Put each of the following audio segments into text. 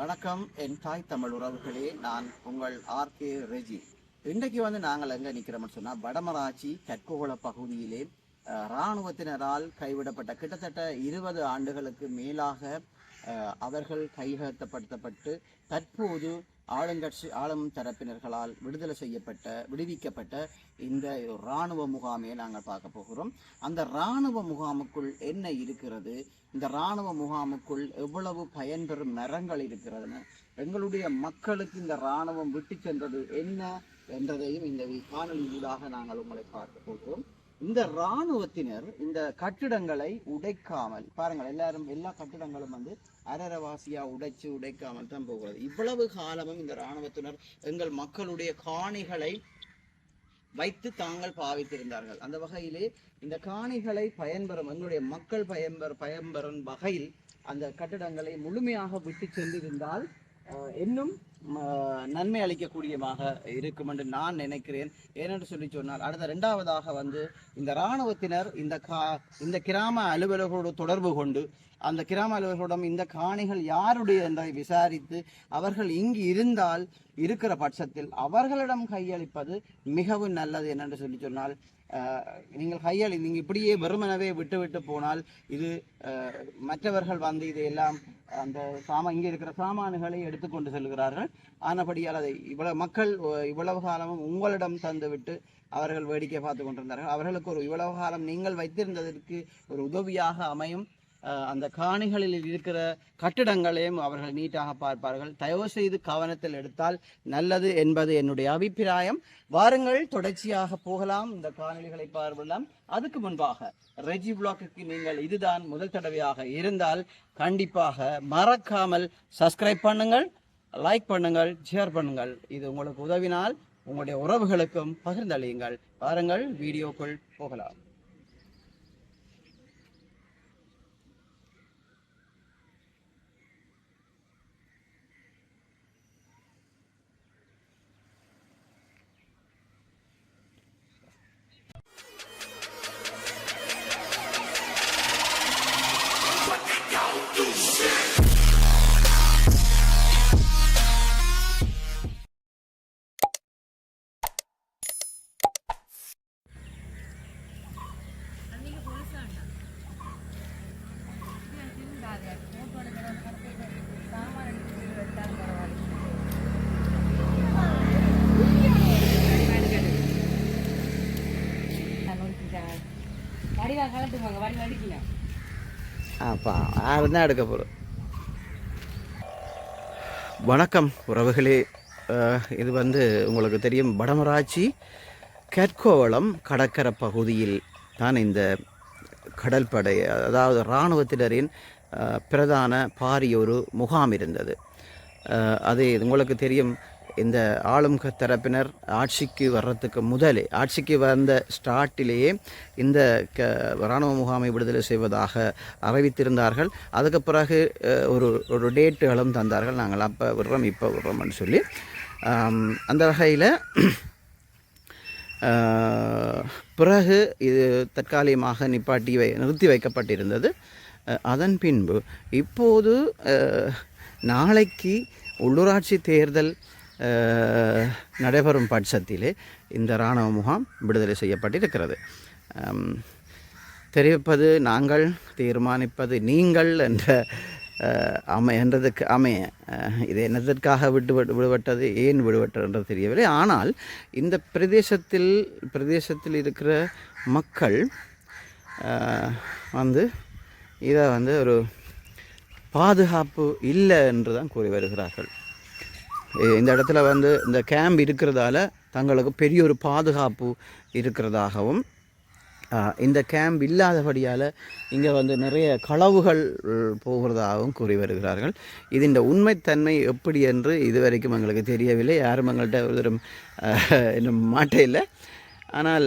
வணக்கம் என் தாய் தமிழ் உறவுகளே. நான் உங்கள் ஆர்கே ரெஜி. இன்றைக்கு வந்து நாங்கள் எங்க நிக்கிறோம்னு சொன்னா வடமராட்சி கற்கோள பகுதியிலே இராணுவத்தினரால் கைவிடப்பட்ட கிட்டத்தட்ட இருபது ஆண்டுகளுக்கு மேலாக அவர்கள் கையகத்தப்படுத்தப்பட்டு தற்போது ஆளுங்கட்சி ஆளும் தரப்பினர்களால் விடுதலை செய்யப்பட்ட விடுவிக்கப்பட்ட இந்த இராணுவ முகாமையை நாங்கள் பார்க்க போகிறோம். அந்த இராணுவ முகாமுக்குள் என்ன இருக்கிறது? இந்த இராணுவ முகாமுக்குள் எவ்வளவு பயன்பெறும் மரங்கள் இருக்கிறதுன்னு எங்களுடைய மக்களுக்கு இந்த இராணுவம் விட்டு சென்றது என்ன என்றதையும் இந்த காணொலி ஊடாக நாங்கள் உங்களை பார்க்க போகிறோம். இந்த இராணுவத்தினர் இந்த கட்டிடங்களை உடைக்காமல் பாருங்கள் எல்லாரும் எல்லா கட்டிடங்களும் வந்து அரரவாசியா உடைச்சு உடைக்காமல் தான் போகிறது. இவ்வளவு காலமும் இந்த இராணுவத்தினர் எங்கள் மக்களுடைய காணிகளை வைத்து தாங்கள் பாவித்திருந்தார்கள். அந்த வகையிலே இந்த காணிகளை பயன்பெறும் எங்களுடைய மக்கள் பயன்பெற பயன்பெறும் வகையில் அந்த கட்டிடங்களை முழுமையாக விட்டு சென்றிருந்தால் இன்னும் நன்மை அளிக்கக்கூடியமாக இருக்கும் என்று நான் நினைக்கிறேன். ஏனென்று சொல்லி சொன்னால் அடுத்த ரெண்டாவதாக வந்து இந்த இராணுவத்தினர் இந்த கா இந்த கிராம அலுவலர்களோடு தொடர்பு கொண்டு அந்த கிராம அலுவலர்களிடம் இந்த காணிகள் யாருடைய என்றை விசாரித்து அவர்கள் இங்கு இருந்தால் இருக்கிற பட்சத்தில் அவர்களிடம் கையளிப்பது மிகவும் நல்லது என்னென்று சொல்லி சொன்னால் நீங்கள் கையாளி நீங்கள் இப்படியே வெறுமனவே விட்டு விட்டு போனால் இது மற்றவர்கள் வந்து இதையெல்லாம் அந்த சாமா இங்கே இருக்கிற சாமான்களை எடுத்துக்கொண்டு செல்கிறார்கள். ஆனபடியால் அதை இவ்வளவு மக்கள் இவ்வளவு காலமும் உங்களிடம் தந்துவிட்டு அவர்கள் வேடிக்கை பார்த்து கொண்டிருந்தார்கள். அவர்களுக்கு ஒரு இவ்வளவு காலம் நீங்கள் வைத்திருந்ததற்கு ஒரு உதவியாக அமையும். அந்த காணிகளில் இருக்கிற கட்டிடங்களையும் அவர்கள் நீட்டாக பார்ப்பார்கள். தயவு செய்து கவனத்தில் எடுத்தால் நல்லது என்பது என்னுடைய அபிப்பிராயம். வாருங்கள் தொடர்ச்சியாக போகலாம். இந்த காணொலிகளை பார்வையிடலாம் அதுக்கு முன்பாக ரெஜி பிளாக்குக்கு நீங்கள் இதுதான் முதல் தடவையாக இருந்தால் கண்டிப்பாக மறக்காமல் சப்ஸ்கிரைப் பண்ணுங்கள் லைக் பண்ணுங்கள் ஷேர் பண்ணுங்கள். இது உங்களுக்கு உதவினால் உங்களுடைய உறவுகளுக்கும் பகிர்ந்தளியுங்கள். வாருங்கள் வீடியோக்குள் போகலாம். அப்பா யாரும் தான் எடுக்க போகிறோம் வணக்கம் உறவுகளே இது வந்து உங்களுக்கு தெரியும் வடமராட்சி கற்கோவளம் கடற்கரை பகுதியில் தான் இந்த கடற்படை அதாவது இராணுவத்தினரின் பிரதான பிரதான பாரியொரு முகாம் இருந்தது அது உங்களுக்கு தெரியும் இந்த ஆளும் தரப்பினர் ஆட்சிக்கு வர்றதுக்கு முதலே ஆட்சிக்கு வந்த ஸ்டார்ட்டிலேயே இந்த க இராணுவ முகாமை விடுதலை செய்வதாக அறிவித்திருந்தார்கள். அதுக்கு பிறகு ஒரு ஒரு டேட்டுகளும் தந்தார்கள். நாங்கள் அப்போ விடுறோம் இப்போ விடுறோம்னு சொல்லி. அந்த வகையில் பிறகு இது தற்காலிகமாக நிப்பாட்டி வை நிறுத்தி வைக்கப்பட்டிருந்தது. அதன் பின்பு இப்போது நாளைக்கு உள்ளூராட்சி தேர்தல் நடைபெறும் பட்சத்திலே இந்த இராணுவ முகாம் விடுதலை செய்யப்பட்டிருக்கிறது. தெரிவிப்பது நாங்கள் தீர்மானிப்பது நீங்கள் என்ற அமை என்றதுக்கு அமைய இது என்னதற்காக விட்டு விடு- விடுபட்டது ஏன் விடுபட்டது தெரியவில்லை. ஆனால் இந்த பிரதேசத்தில் பிரதேசத்தில் இருக்கிற மக்கள் வந்து இதை வந்து ஒரு பாதுகாப்பு இல்லை என்று தான் கூறி வருகிறார்கள். இந்த இடத்துல வந்து இந்த கேம்ப் இருக்கிறதால தங்களுக்கு பெரிய ஒரு பாதுகாப்பு இருக்கிறதாகவும் இந்த கேம்ப் இல்லாதபடியால் இங்கே வந்து நிறைய களவுகள் போகிறதாகவும் கூறி வருகிறார்கள். இது இந்த உண்மைத்தன்மை எப்படி என்று இதுவரைக்கும் எங்களுக்கு தெரியவில்லை. யாரும் எங்கள்கிட்ட ஒரு தரம் ஆஹ், இன்னும் மாட்டையில்லை ஆனால்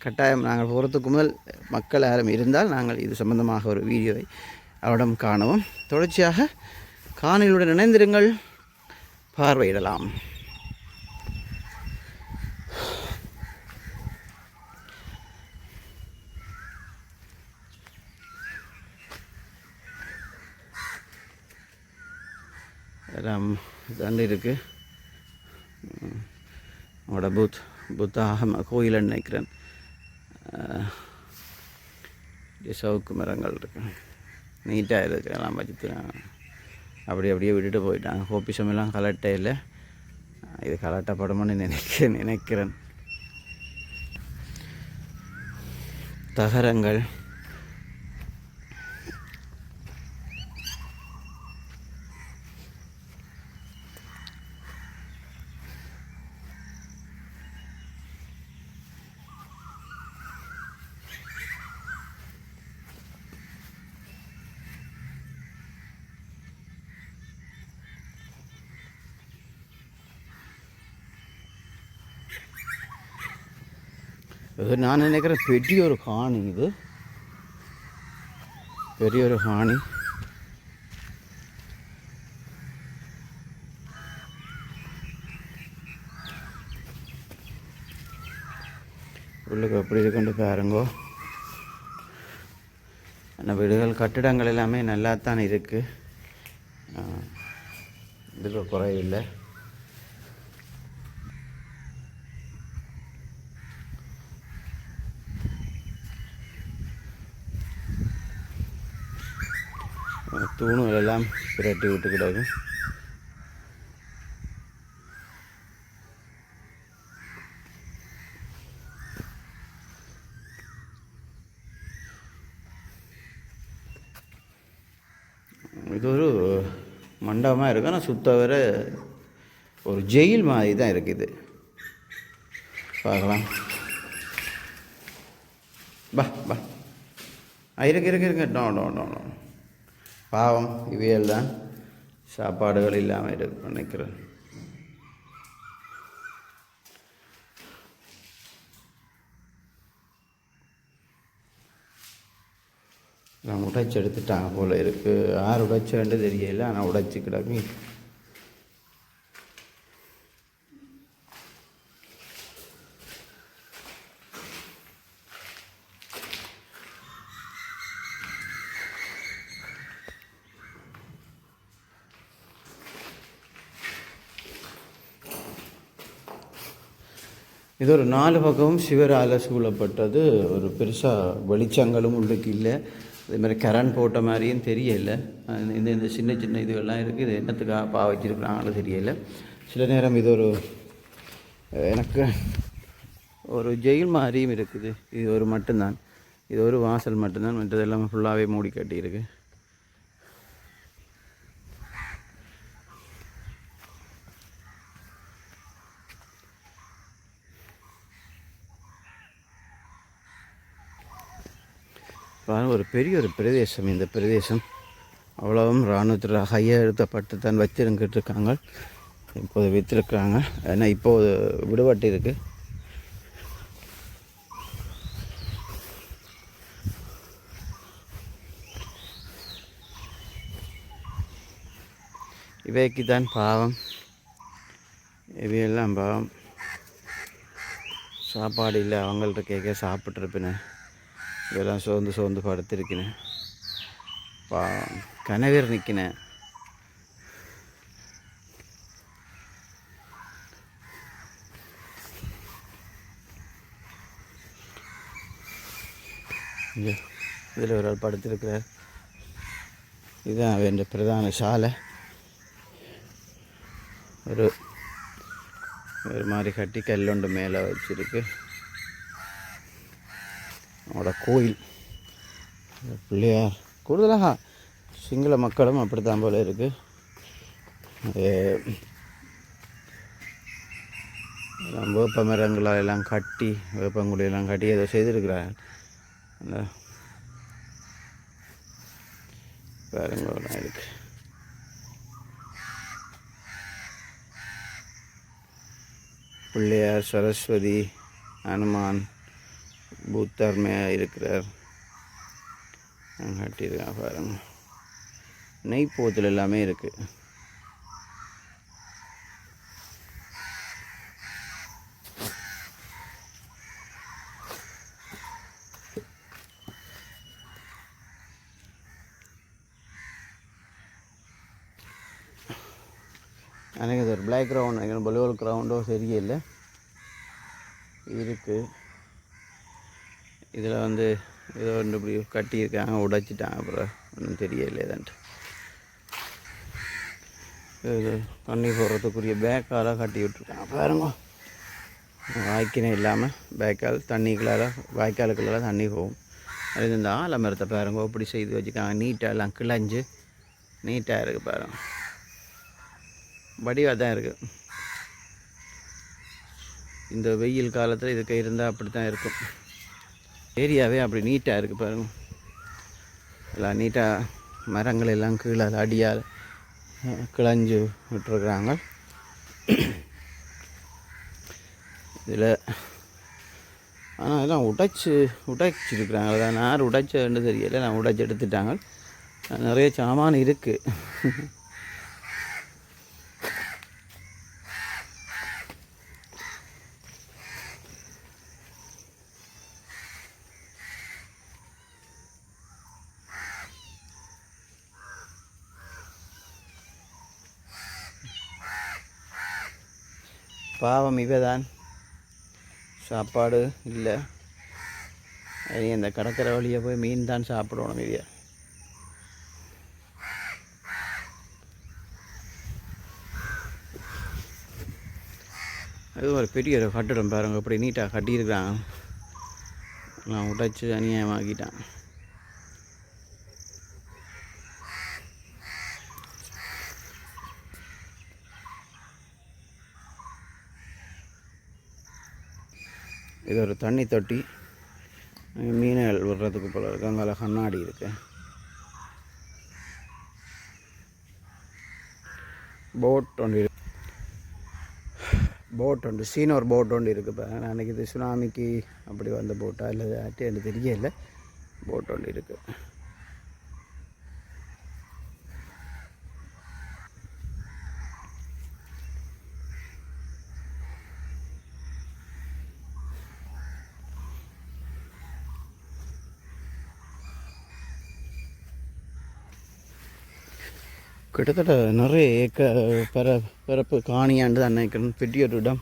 கட்டாயம் நாங்கள் போகிறதுக்கு முதல் மக்கள் யாரும் இருந்தால் நாங்கள் இது சம்பந்தமாக ஒரு வீடியோவை அவரிடம் காணவும். தொடர்ச்சியாக காணொலியுடன் இணைந்திருங்கள். பார்வையிடலாம். எல்லாம் இதாண்டு இருக்குது அவங்களோட புத் புத்தாக கோயில்னு நினைக்கிறேன். சவுக்கு மரங்கள் இருக்கு. நீட்டாக இருக்கு. எல்லாம் வச்சு அப்படி அப்படியே விட்டுட்டு போயிட்டாங்க. கோபிசம் எல்லாம் கலட்டே இல்லை. இது கலட்டப்படும்னு நினைக்க நினைக்கிறேன். தகரங்கள். இது நான் நினைக்கிறேன் பெரிய ஒரு ஹானி இது பெரிய ஒரு ஹானி உள்ளுக்கு எப்படி இருக்குன்னு பாருங்கோ அந்த வீடுகள் கட்டிடங்கள் எல்லாமே நல்லா தான் இருக்குது இதுக்கு குறையில்லை தூணுகள் எல்லாம் பிரட்டி விட்டு கிடக்கும் இது ஒரு மண்டபமாக இருக்குது ஆனால் சுத்த வர ஒரு ஜெயில் மாதிரி தான் இருக்குது பார்க்கலாம். பா பா. இருக்கு இருக்கு இருக்கு. டோ டோ டோ டோ. பாவம் இவையெல்லாம் சாப்பாடுகள் இல்லாமல் இருக்கு நினைக்கிறேன். நான் உடைச்சி எடுத்துட்டாங்க போல் இருக்குது யார் உடைச்சேன்னு தெரியல ஆனால் உடைச்சி கிடக்கு. இது ஒரு நாலு பக்கமும் சிவரால் சூழப்பட்டது. ஒரு பெருசாக வெளிச்சங்களும் உள்ளுக்கு இல்லை. அதே மாதிரி கரண்ட் போட்ட மாதிரியும் தெரியல. இந்த இந்த சின்ன சின்ன இதுவெல்லாம் இருக்குது இது என்னத்துக்காக பா வச்சிருக்கிறாங்களோ தெரியல. சில நேரம் இது ஒரு எனக்கு ஒரு ஜெயில் மாதிரியும் இருக்குது. இது ஒரு மட்டும்தான். இது ஒரு வாசல் மட்டும்தான். மற்றதெல்லாம் ஃபுல்லாகவே மூடி கட்டியிருக்கு. ஒரு பெரிய ஒரு பிரதேசம் இந்த பிரதேசம். அவ்வளவும் இராணுவத்தில் கையெழுத்தப்பட்டு தான் வச்சிருந்துட்டு இருக்காங்க. இப்போது விற்றுருக்காங்க ஏன்னா இப்போது விடுபட்டு இருக்கு. இவைக்கு தான் பாவம். இவையெல்லாம் பாவம். சாப்பாடு இல்லை அவங்கள்ட்ட கேட்க சாப்பிட்ருப்பினேன் இதெல்லாம் சோர்ந்து சோர்ந்து படுத்திருக்கினேன் பா கனவீர் நிற்கினேன் இதில் ஒரு ஆள் படுத்திருக்கிறார் இதுதான் அவன் பிரதான சாலை ஒரு ஒரு மாதிரி கட்டி கல்லுண்டு மேலே வச்சுருக்கு அவனோட கோயில். பிள்ளையார் கூடுதலாக சிங்கள மக்களும் அப்படித்தான் போல இருக்குது வேப்ப மரங்களால் எல்லாம் கட்டி வேப்பங்குடியெல்லாம் கட்டி ஏதோ செய்திருக்கிறாங்க அந்த பாருங்க இருக்கு. பிள்ளையார் சரஸ்வதி ஹனுமான் புத்தர் மே இருக்கிறார் அங்க பாருங்க. நெய்ப்போத்தில் எல்லாமே இருக்குது எனக்கு சார் ஒரு பிளாக் கிரவுண்ட் நினைக்கிறேன் பலூல் கிரவுண்டோ சரியில்லை. இருக்குது இதில் வந்து ஏதோ ஒன்று இப்படி கட்டியிருக்காங்க உடைச்சிட்டாங்க அப்புறம் ஒன்றும் தெரியல ஏதான்ட்டு இது தண்ணி போடுறதுக்குரிய பேக்கால் கட்டி விட்டுருக்காங்க. பாருங்க. வாய்க்கினே இல்லாமல் பேக்கால் தண்ணிக்குள்ளால் வாய்க்காலுக்குள்ளார தண்ணி போகும். அது இந்த ஆலமரத்தை பாருங்க இப்படி செய்து வச்சுருக்காங்க. நீட்டாக எல்லாம் கிளஞ்சு. நீட்டாக இருக்குது பாருங்க. வடிவாக தான் இருக்குது இந்த வெயில் காலத்தில் இதுக்கு இருந்தால் அப்படி தான் இருக்கும். ஏரியாவே அப்படி நீட்டாக இருக்குது பாருங்க. எல்லாம் நீட்டாக மரங்கள் எல்லாம் கீழே அடியால் அஹ், கிளஞ்சு விட்டுருக்குறாங்க. இதில் ஆனால் எல்லாம் உடைச்சு உடைச்சிருக்கிறாங்க. அதான் யார் உடைச்சன்னு தெரியல. நான் உடைச்சி எடுத்துட்டாங்க. நிறைய சாமான் இருக்குது பாவம் இவதான். சாப்பாடு இல்லை. இந்த அந்த கடற்கரை வழியை போய் மீன் தான் சாப்பிடணும் இவைய அது ஒரு பெரிய ஒரு கட்டிடம் பாருங்க. அப்படி நீட்டாக கட்டியிருக்கிறாங்க நான் உடைச்சி அநியாயமாக்கிட்டான். இது ஒரு தண்ணி தொட்டி. அங்க மீன்கள் விடுறதுக்கு போல இருக்கு. அங்கே கண்ணாடி இருக்கு. போட் ஒன்று இருக்கு. போட் சீன சீனோர் போட் ஒன்று இருக்குது இப்போ நான் அன்றைக்கி இது சுனாமிக்கு அப்படி வந்த போட்டா இல்லை ஆட்டி எனக்கு தெரியல. போட் ஒன்று இருக்குது கிட்டத்தட்ட நிறைய ஏக்க பர பரப்பு காணியாண்டு தான் நினைக்கிறேன். பெட்டி ஒரு இடம்.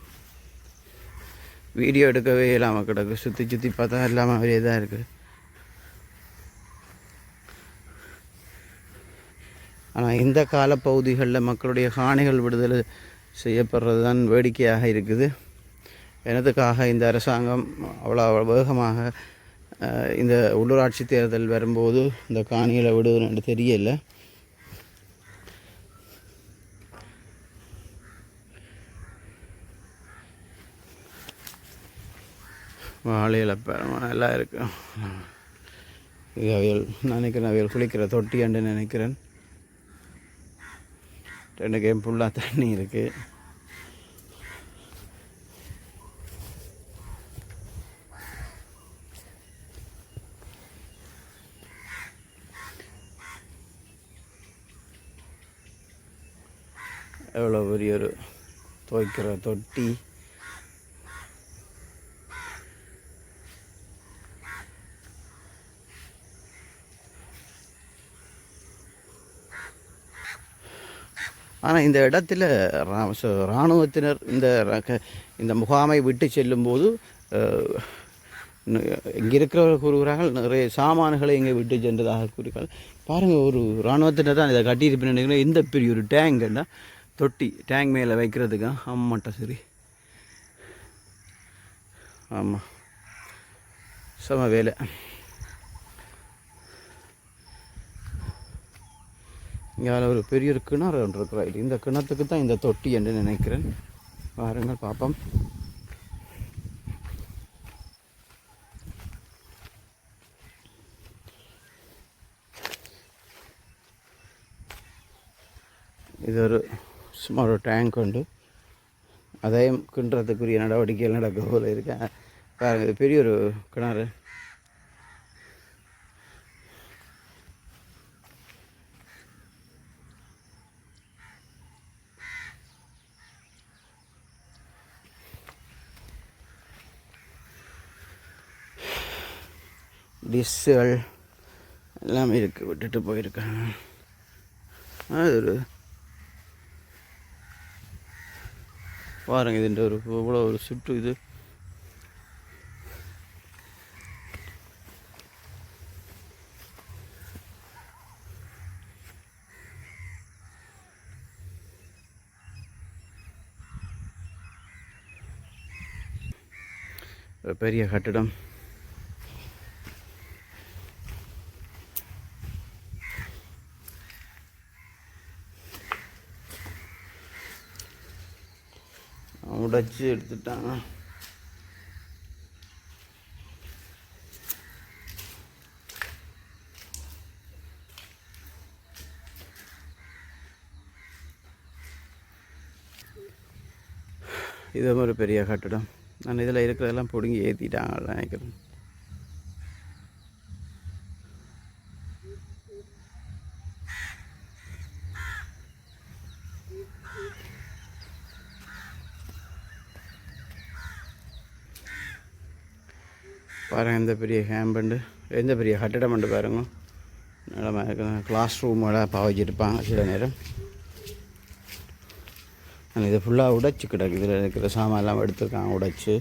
வீடியோ எடுக்கவே இல்லாமல் கிடக்கு. சுற்றி சுற்றி பார்த்தா இல்லாமல் அப்படியே தான் இருக்குது ஆனால் இந்த காலப்பகுதிகளில் மக்களுடைய காணிகள் விடுதலை செய்யப்படுறது தான் வேடிக்கையாக இருக்குது. எனதுக்காக இந்த அரசாங்கம் அவ்வளோ வேகமாக இந்த உள்ளூராட்சி தேர்தல் வரும்போது இந்த காணிகளை விடுதுன்னு தெரியலை. வாழையில் எல்லாம் இருக்கும் இருக்கு. இது அவியல் நினைக்கிறேன் அவையல் குளிக்கிற தொட்டி என்று நினைக்கிறேன். ரெண்டு கேம் ஃபுல்லாக தண்ணி இருக்குது எவ்வளோ பெரிய ஒரு துவைக்கிற தொட்டி. ஆனால் இந்த இடத்துல ரா- ச- இராணுவத்தினர் இந்த இந்த முகாமை விட்டு செல்லும்போது இங்கே இருக்கிறவர்கள் கூறுகிறார்கள் நிறைய சாமான்களை இங்கே விட்டு சென்றதாக கூறுகிறார்கள். பாருங்கள் ஒரு இராணுவத்தினர் தான் இதை கட்டியிருப்பேன் நினைக்கிறேன். இந்த பெரிய ஒரு டேங்க்னா தொட்டி டேங்க் மேலே வைக்கிறதுக்கா? ஆமாட்டா சரி. ஆமாம் சம வேலை. இங்கே ஒரு பெரிய ஒரு கிணறு ஒன்று இருக்கிற இந்த கிணத்துக்கு தான் இந்த தொட்டி என்று நினைக்கிறேன். பாருங்கள் பார்ப்போம். இது ஒரு சும்மா ஒரு டேங்க் உண்டு. அதையும் கிண்டுறதுக்குரிய நடவடிக்கைகள் நடக்க போல இருக்கேன் பாருங்கள் இது பெரிய ஒரு கிணறு. டிஷ்ஷுகள் எல்லாமே இருக்குது விட்டுட்டு போயிருக்காங்க. அது ஒரு பாருங்க இதுன்ற ஒரு இவ்வளோ ஒரு சுற்று இது. ஒரு பெரிய கட்டிடம். உடைச்சி எடுத்துட்டாங்க இது ஒரு பெரிய கட்டிடம். நான் இதில் இருக்கிறதெல்லாம் பிடுங்கி ஏற்றிட்டாங்க நினைக்கிறேன் பாருங்க எந்த பெரிய கேம்புண்டு எந்த பெரிய கட்டிடம் உண்டு பாருங்க. நல்லா இருக்கு கிளாஸ் ரூமோட பாவச்சிருப்பாங்க சில நேரம். இது ஃபுல்லாக உடைச்சு கிடக்கு. இதில் இருக்கிற சாமான்லாம் எடுத்துருக்காங்க உடைச்சு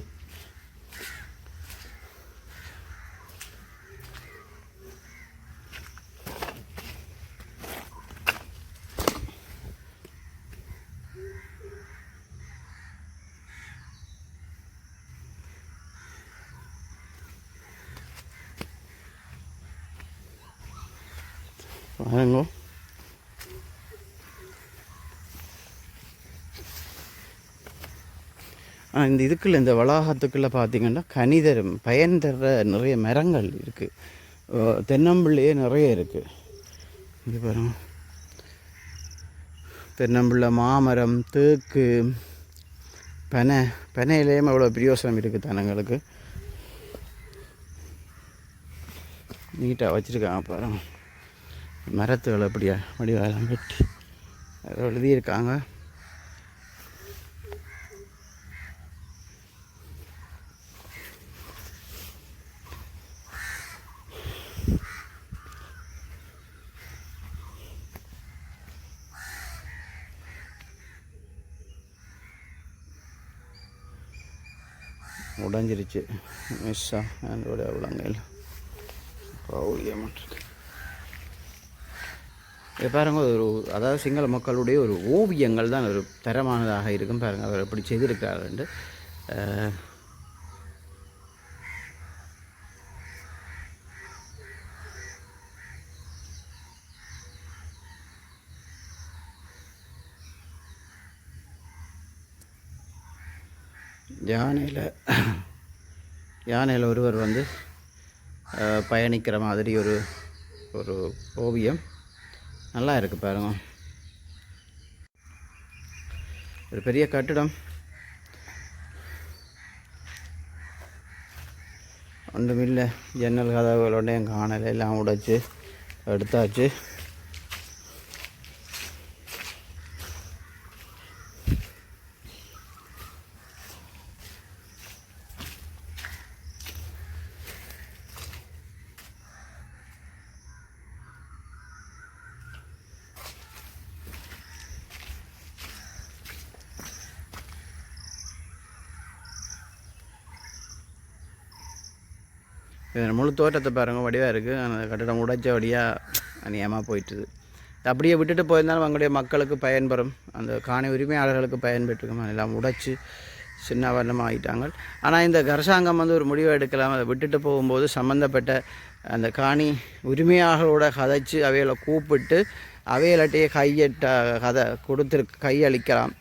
பாருங்க ஆ, இந்த இதுக்குள்ள இந்த வளாகத்துக்குள்ளே பார்த்தீங்கன்னா கனிதரும் பயன் தர்ற நிறைய மரங்கள் இருக்குது தென்னம்பிள்ளையே நிறைய இருக்குது இங்கே பாருங்க. தென்னம்பிள்ளை மாமரம் தேக்கு பனை. பனையிலேயும் அவ்வளோ பிரியோசனம் இருக்குது தனங்களுக்கு நீட்டாக வச்சுருக்காங்க பாருங்க. மரத்துகள் அப்படியா வடிவாலம் வெட்டி அதை எழுதியிருக்காங்க. உடஞ்சிருச்சு மிஸ்ஸா என்னோட விலங்குகள் பௌலியமாட்டிருக்கு இது பாருங்க ஒரு அதாவது சிங்கள மக்களுடைய ஒரு ஓவியங்கள் தான் ஒரு தரமானதாக இருக்கும். பாருங்க அவர் எப்படி செய்திருக்கிறாருன்ட்டு அஹ், யானையில் யானையில் ஒருவர் வந்து பயணிக்கிற மாதிரி ஒரு ஒரு ஓவியம். நல்லா இருக்குது பாருங்க. ஒரு பெரிய கட்டிடம். ஒன்றுமில்லை ஜன்னல் கதவுகளோடையும் காணலை எல்லாம் உடைச்சு எடுத்தாச்சு இது முழு தோட்டத்தை பாருங்க வடிவாக இருக்குது அந்த கட்டிடம் உடைச்ச வழியாக அநியமாக போயிட்டுது. அப்படியே விட்டுட்டு போயிருந்தாலும் அவங்களுடைய மக்களுக்கு பயன்பெறும். அந்த காணி உரிமையாளர்களுக்கு பயன்பெற்றுக்கும் எல்லாம் உடைச்சி சின்ன வண்ணமாக ஆகிட்டாங்க ஆனால் இந்த அரசாங்கம் வந்து ஒரு முடிவை எடுக்கலாம். அதை விட்டுட்டு போகும்போது சம்மந்தப்பட்ட அந்த காணி உரிமையாளர்களோட கதைச்சு அவைகளை கூப்பிட்டு அவையிலட்டையே கையெட்ட கதை கொடுத்துரு கையளிக்கலாம்.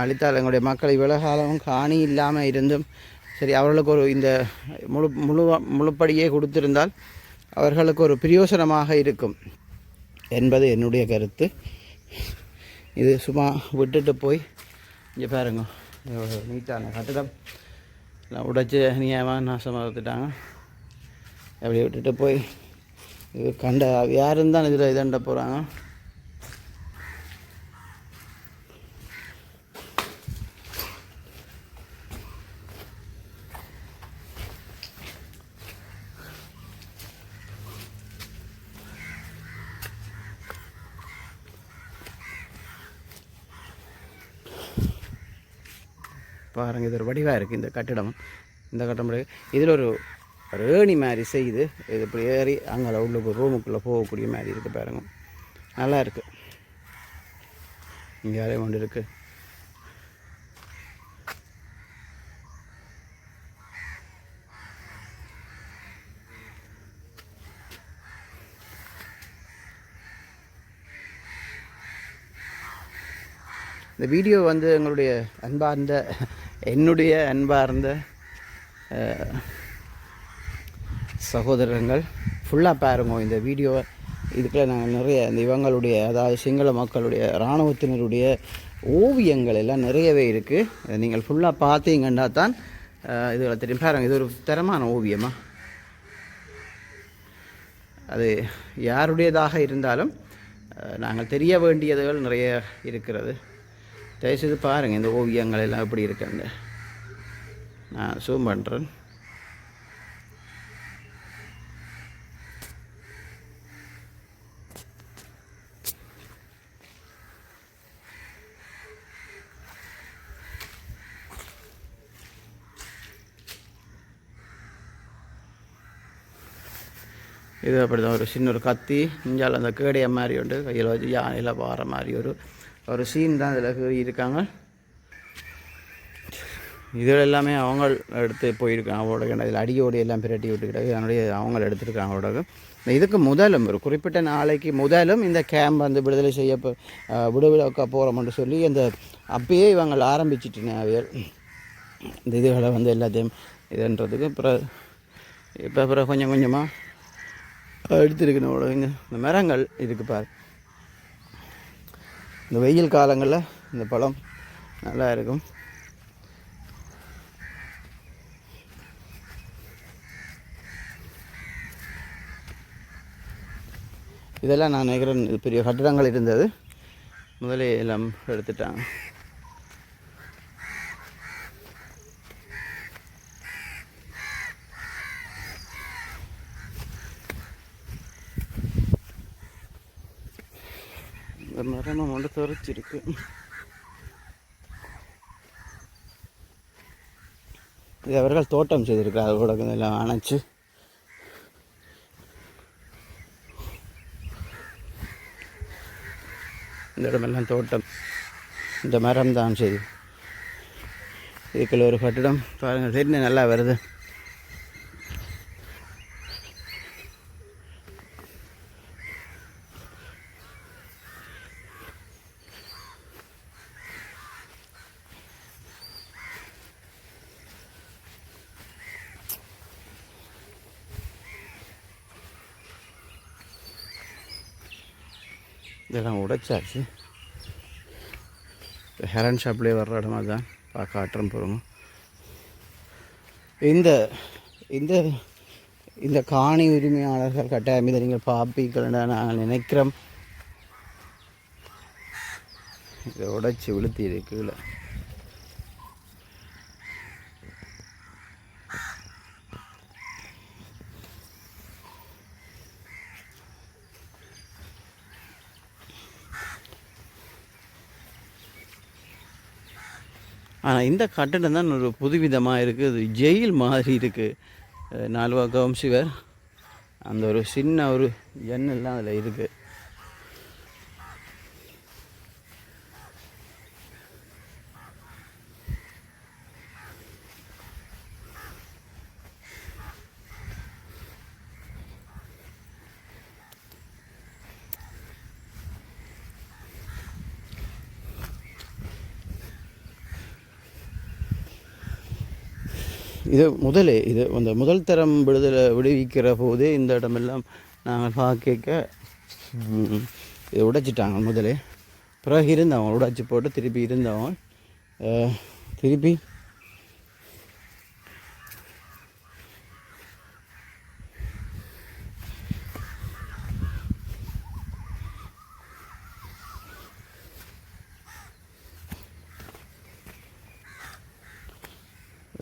அளித்தால் எங்களுடைய மக்கள் இவ்வளோ காலமும் காணி இல்லாமல் இருந்தும் சரி அவர்களுக்கு ஒரு இந்த முழு முழு முழுப்படியே கொடுத்திருந்தால் அவர்களுக்கு ஒரு பிரயோசனமாக இருக்கும் என்பது என்னுடைய கருத்து. இது சும்மா விட்டுட்டு போய் இங்கே பாருங்க நீட்டான கட்டிடம். எல்லாம் உடைச்சி நியாயமாக நாசமாக எடுத்துட்டாங்க அப்படியே விட்டுட்டு போய் இது கண்ட யாரும் தான் இதில் இதண்ட போகிறாங்க பாருங்கள் இது ஒரு வடிவாக இருக்குது இந்த கட்டிடம். இந்த கட்டடம் இதில் ஒரு ரேணி மாதிரி செய்து இது இப்படி ஏறி அங்கே உள்ள ரூமுக்குள்ளே போகக்கூடிய மாதிரி இருக்குது பாருங்க. நல்லா இருக்குது இங்கே அதே ஒன்று இருக்குது இந்த வீடியோ வந்து எங்களுடைய அன்பார்ந்த என்னுடைய அன்பார்ந்த சகோதரங்கள் ஃபுல்லாக பாருங்க இந்த வீடியோவை இதுக்குள்ள நாங்கள் நிறைய இந்த இவங்களுடைய அதாவது சிங்கள மக்களுடைய இராணுவத்தினருடைய ஓவியங்கள் எல்லாம் நிறையவே இருக்குது நீங்கள் ஃபுல்லாக பார்த்தீங்கன்னா தான் இதில் தெரியும். பாருங்கள் இது ஒரு தரமான ஓவியமாக அது யாருடையதாக இருந்தாலும் நாங்கள் தெரிய வேண்டியதுகள் நிறைய இருக்கிறது. தயவுசெய்து பாருங்கள் இந்த ஓவியங்கள் எல்லாம் எப்படி இருக்குன்னு. நான் ஜூம் பண்ணுறேன் இது அப்படி தான் ஒரு சின்ன ஒரு கத்தி இஞ்சால் அந்த கேடைய மாதிரி உண்டு கையில் வச்சு யானையில் பாற மாதிரி ஒரு ஒரு சீன் தான் இதில் இருக்காங்க இதில் எல்லாமே அவங்க எடுத்து போயிருக்காங்க அவரோட இதில் அடியோடு எல்லாம் பிரட்டி விட்டுக்கிட்டாங்க அதனுடைய அவங்க எடுத்துருக்காங்க அவரோட. இதுக்கு முதலும் ஒரு குறிப்பிட்ட நாளைக்கு முதலும் இந்த கேம்ப் வந்து விடுதலை செய்ய போ- விடுவிலக்க போகிறோம்னு சொல்லி இந்த அப்பயே இவங்க ஆரம்பிச்சிட்டேன் அவையல். இந்த இதுகளை வந்து எல்லாத்தையும் இதுன்றதுக்கு அப்புறம் இப்போ அப்புறம் கொஞ்சம் கொஞ்சமாக எடுத்துருக்கணும் இங்கே. இந்த மரங்கள் இருக்குது பாரு. இந்த வெயில் காலங்களில் இந்த பழம் நல்லா இருக்கும். இதெல்லாம் நான் நினைக்கிறேன் பெரிய கட்டிடங்கள் இருந்தது. முதலே எல்லாம் எடுத்துட்டாங்க. இந்த மரம் வந்து துறைச்சிருக்கு இது அவர்கள் தோட்டம் செய்திருக்கிறார். அதோட எல்லாம் அணைச்சு. இந்த இடமெல்லாம் தோட்டம். இந்த மரம் தான் சரி இதுக்குள்ள ஒரு கட்டிடம். பாருங்கள் தெரிஞ்சு நல்லா வருது. இதெல்லாம் உடைச்சாச்சு ஹெரன் ஷாப்லேயே வர்ற இடமா தான் பார்க்க ஆட்டம் போகிறோம் இந்த இந்த இந்த காணி உரிமையாளர்கள் கட்டாயம் இதை நீங்கள் பார்ப்பீர்கள் நான் நினைக்கிறோம் இதை உடைச்சி விழுத்தி இருக்குல்ல இந்த கட்டடம் தான் ஒரு புதுவிதமாக இருக்குது ஜெயில் மாதிரி இருக்குது நாலுவா கவம் சிவர். அந்த ஒரு சின்ன ஒரு ஜன்னல்லாம் அதில் இருக்குது இது முதலே இது அந்த முதல் தரம் விடுதலை விடுவிக்கிற போது இந்த இடமெல்லாம் நாங்கள் பார்க்க இதை உடைச்சிட்டாங்க முதலே. பிறகு இருந்தவன் உடைச்சி போட்டு திருப்பி இருந்தவன் திருப்பி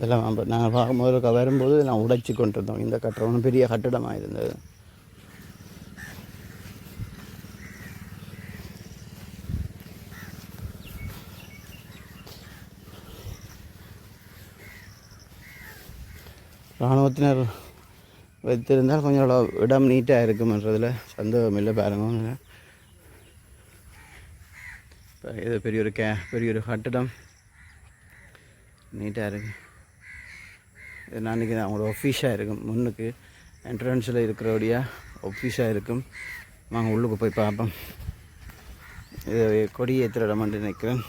இதெல்லாம் அப்ப நாங்கள் பார்க்கும்போது வரும்போது நான் உடைச்சி கொண்டு இருந்தோம் இந்த கட்டடம் பெரிய கட்டிடமாக இருந்தது. இராணுவத்தினர் வைத்திருந்தால் கொஞ்சம் இடம் நீட்டாக இருக்குமன்றதில் சந்தேகம் இல்லை பாருங்க. இப்போ இது பெரிய ஒரு கே பெரிய ஒரு கட்டிடம். நீட்டாக இருக்குது நான் நினைக்கிறேன் அவங்களோட ஒஃபீஷாக இருக்கும். முன்னுக்கு என்ட்ரன்ஸில் இருக்கிறபடியாக ஒஃபீஷாக இருக்கும். வாங்க உள்ளுக்கு போய் பார்ப்போம். இது கொடி ஏற்றுற நிற்கிறேன் நினைக்கிறேன்.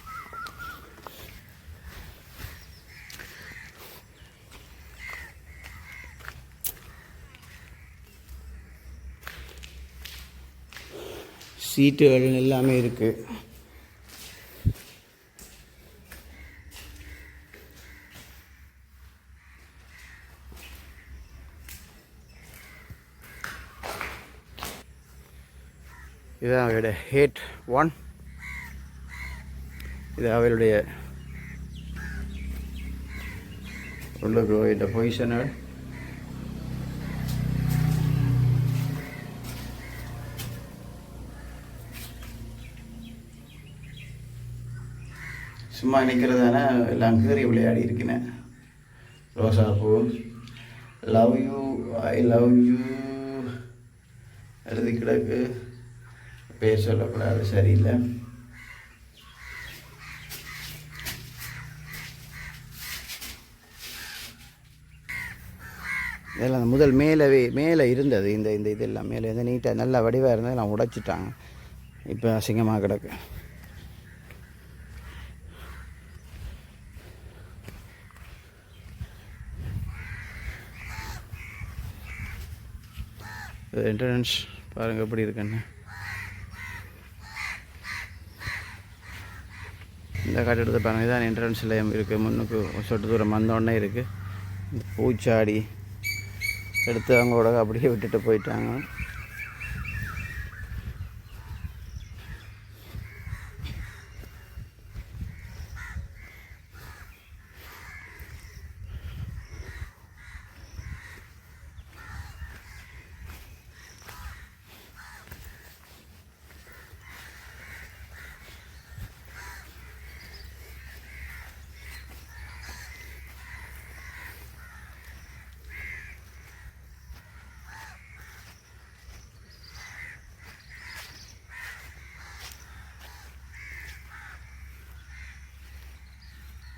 சீட்டுகள் எல்லாமே இருக்குது இது அவையுடைய ஹேட் ஒன் இது அவருடைய உள்ளுக்கு இந்த பொசிஷனர் சும்மா நிற்கிறதான எல்லாம் கீறி விளையாடி இருக்கினேன் ரோசா பூ love you I love you எழுதி கிடக்கு. பேர் சொல்லக்கூடாது சரியில்லை. இதெல்லாம் முதல் மேலே மேலே இருந்தது இந்த இந்த இதெல்லாம். மேலே இருந்து நீட்டாக நல்லா வடிவாக இருந்தது நான் உடைச்சிட்டாங்க. இப்போ அசிங்கமாக கிடக்கு. என்ட்ரன்ஸ் பாருங்கள் எப்படி இருக்குன்னு. இந்த கட்டிடத்தை பாருங்கள் இதான் என்ட்ரன்ஸ் நிலையம் இருக்குது முன்னுக்கு சொட்டு தூரம் வந்தோடனே இருக்குது பூச்சாடி எடுத்து அவங்களோட அப்படியே விட்டுட்டு போயிட்டாங்க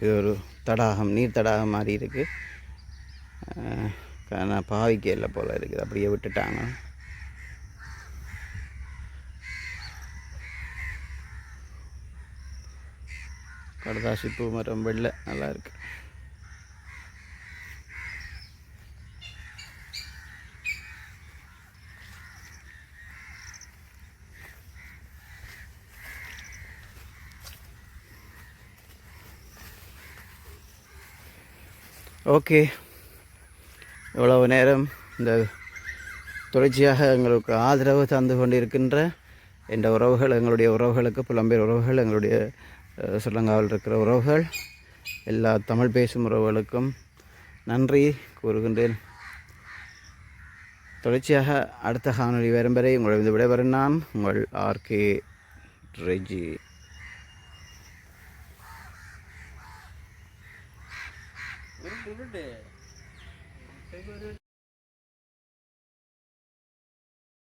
இது ஒரு தடாகம் நீர் தடாகம் மாதிரி இருக்குது ஆனால் பாவிக்க இல்லை போல் இருக்குது. அப்படியே விட்டுட்டாங்க. கடதாசி பூ மரம் வெள்ளை நல்லா ஓகே. இவ்வளவு நேரம் இந்த தொடர்ச்சியாக எங்களுக்கு ஆதரவு தந்து கொண்டிருக்கின்ற என்ற உறவுகள் எங்களுடைய உறவுகளுக்கு புலம்பெயர் உறவுகள் எங்களுடைய அஹ், இருக்கிற உறவுகள் எல்லா தமிழ் பேசும் உறவுகளுக்கும் நன்றி கூறுகின்றேன். தொடர்ச்சியாக அடுத்த காணொலி வரும் வரை உங்களிடம் விடைபெறும் நான் உங்கள் ஆர்கே ரெஜி